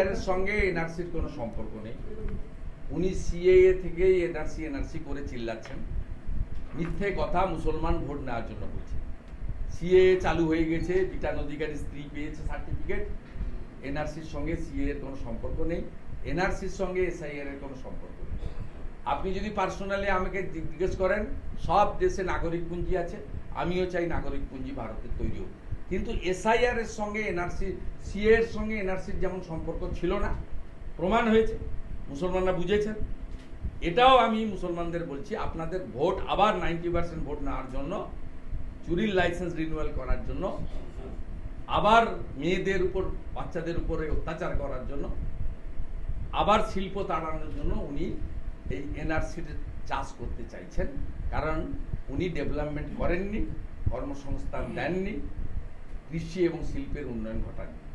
এর সঙ্গে এনআরসির কোনো সম্পর্ক নেই। উনি সিএএ থেকেই এনআরসি এনআরসি করে চিল্লাচ্ছেন। মিথ্যে কথা মুসলমান ভোট নেওয়ার জন্য বলছে। সিএ চালু হয়ে গেছে বিটান অধিকারী স্ত্রী পেয়েছে সার্টিফিকেট এনআরসির সঙ্গে সিএ এর কোনো সম্পর্ক নেই। এনআরসির সঙ্গে এসআইআর এর কোনো সম্পর্ক নেই। আপনি যদি পার্সোনালি আমাকে জিজ্ঞেস করেন, সব দেশে নাগরিক পুঞ্জি আছে। আমিও চাই নাগরিক পুঞ্জি ভারতের তৈরি হোক। কিন্তু এসআইআর এর সঙ্গে এনআরসি সিএ এর সঙ্গে এনআরসির যেমন সম্পর্ক ছিল না, প্রমাণ হয়েছে, মুসলমানরা বুঝেছেন। এটাও আমি মুসলমানদের বলছি, আপনাদের ভোট আবার নাইনটি পার্সেন্ট ভোট নেওয়ার জন্য, চুরির লাইসেন্স রিনিউয়াল করার জন্য, আবার মেয়েদের উপর, বাচ্চাদের উপরে অত্যাচার করার জন্য, আবার শিল্প তাড়ানোর জন্য উনি এই এনআরসির চাষ করতে চাইছেন। কারণ উনি ডেভেলপমেন্ট করেননি, কর্মসংস্থান দেননি কৃষি এবং শিল্পের উন্নয়ন ঘটাননি